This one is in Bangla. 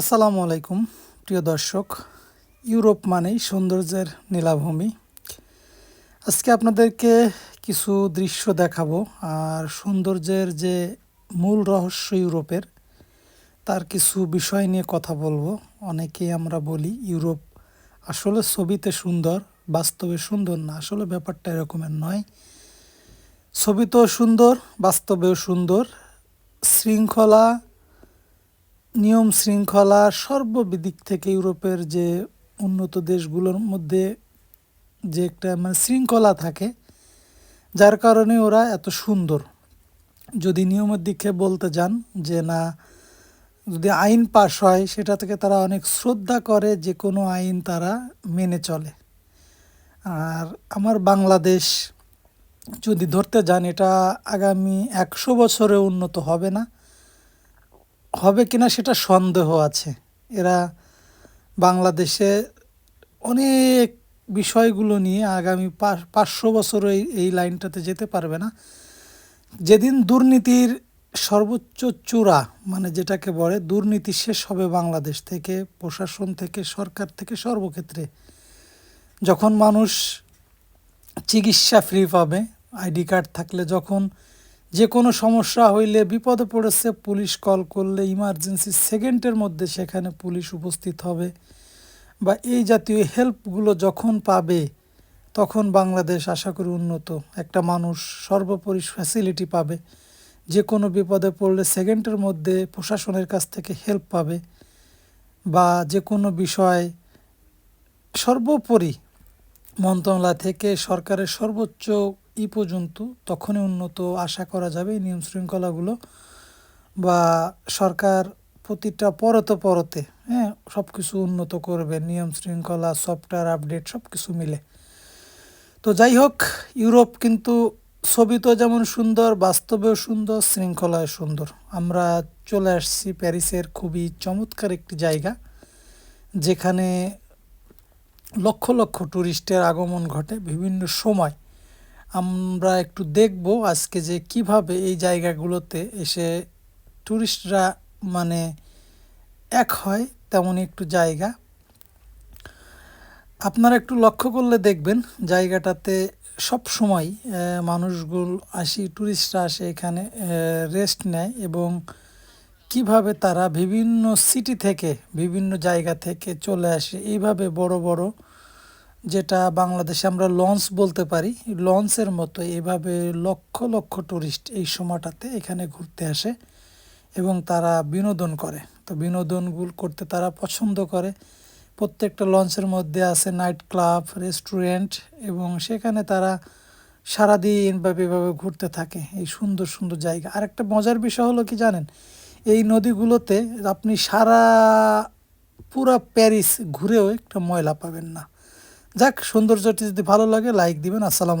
আসসালামু আলাইকুম, প্রিয় দর্শক। ইউরোপ মানেই সৌন্দর্যের নীলাভূমি। আজকে আপনাদেরকে কিছু দৃশ্য দেখাবো, আর সৌন্দর্যের যে মূল রহস্য ইউরোপের, তার কিছু বিষয় নিয়ে কথা বলব। অনেকেই আমরা বলি, ইউরোপ আসলে ছবিতে সুন্দর, বাস্তবে সুন্দর না। আসলে ব্যাপারটা এরকমের নয়। ছবিতেও সুন্দর, বাস্তবেও সুন্দর। শৃঙ্খলা নিয়ম শৃঙ্খলা সর্বদিক থেকে ইউরোপের যে উন্নত দেশগুলোর মধ্যে যে একটা মানে শৃঙ্খলা থাকে, যার কারণে ওরা এত সুন্দর। যদি নিয়মের দিকে বলতে যান যে না, যদি আইন পাশ হয়, সেটা থেকে তারা অনেক শ্রদ্ধা করে যে কোনো আইন তারা মেনে চলে। আর আমার বাংলাদেশ যদি ধরতে যান, এটা আগামী একশো বছরে উন্নত হবে না। হবে কিনা সেটা সন্দেহ আছে। এরা বাংলাদেশে অনেক বিষয়গুলো নিয়ে আগামী পাঁচশো বছর এই এই লাইনটাতে যেতে পারবে না। যেদিন দুর্নীতির সর্বোচ্চ চূড়া মানে যেটাকে বলে দুর্নীতি শেষ হবে বাংলাদেশ থেকে, প্রশাসন থেকে, সরকার থেকে সর্বক্ষেত্রে, যখন মানুষ চিকিৎসা ফ্রি পাবে, আইডি কার্ড থাকলে যখন যে কোনো সমস্যা হইলে বিপদে পড়েছে, পুলিশ কল করলে ইমার্জেন্সি সেকেন্ডের মধ্যে সেখানে পুলিশ উপস্থিত হবে বা এই জাতীয় হেল্পগুলো যখন পাবে, তখন বাংলাদেশ আশা করি উন্নত। একটা মানুষ সর্বোপরি ফ্যাসিলিটি পাবে, যে কোনো বিপদে পড়লে সেকেন্ডের মধ্যে প্রশাসনের কাছ থেকে হেল্প পাবে বা যে কোনো বিষয় সর্বোপরি মন্ত্রণালয় থেকে সরকারের সর্বোচ্চ ই পর্যন্ত তখনই উন্নত আশা করা যাবে এই নিয়ম শৃঙ্খলাগুলো বা সরকার প্রতিটা পরতে পরতে হ্যাঁ সব কিছু উন্নত করবে, নিয়ম শৃঙ্খলা, সফটওয়্যার আপডেট সব কিছু মিলে। তো যাই হোক, ইউরোপ কিন্তু ছবি তো যেমন সুন্দর, বাস্তবেও সুন্দর, শৃঙ্খলায় সুন্দর। আমরা চলে আসছি প্যারিসের খুবই চমৎকার একটি জায়গা, যেখানে লক্ষ লক্ষ টুরিস্টের আগমন ঘটে বিভিন্ন সময়। আমরা একটু দেখব আজকে যে কীভাবে এই জায়গাগুলোতে এসে টুরিস্টরা মানে এক হয় তেমনই একটু জায়গা। আপনারা একটু লক্ষ্য করলে দেখবেন জায়গাটাতে সব সময় মানুষগুলো আসি, টুরিস্টরা আসে, এখানে রেস্ট নেয় এবং কীভাবে তারা বিভিন্ন সিটি থেকে, বিভিন্ন জায়গা থেকে চলে আসে, এইভাবে বড় বড় যেটা বাংলাদেশে আমরা লঞ্চ বলতে পারি, লঞ্চের মতো এভাবে লক্ষ লক্ষ টুরিস্ট এই সময়টাতে এখানে ঘুরতে আসে এবং তারা বিনোদন করে। তো বিনোদনগুলো করতে তারা পছন্দ করে। প্রত্যেকটা লঞ্চের মধ্যে আছে নাইট ক্লাব রেস্টুরেন্ট এবং সেখানে তারা সারাদিন এভাবে ঘুরতে থাকে। এই সুন্দর সুন্দর জায়গা। আর একটা মজার বিষয় হলো কি জানেন? এই নদীগুলোতে আপনি সারা পুরা প্যারিস ঘুরেও একটা ময়লা পাবেন না। যাক সৌন্দর্যটি যদি ভালো লাগে লাইক দিবেন। আসসালাম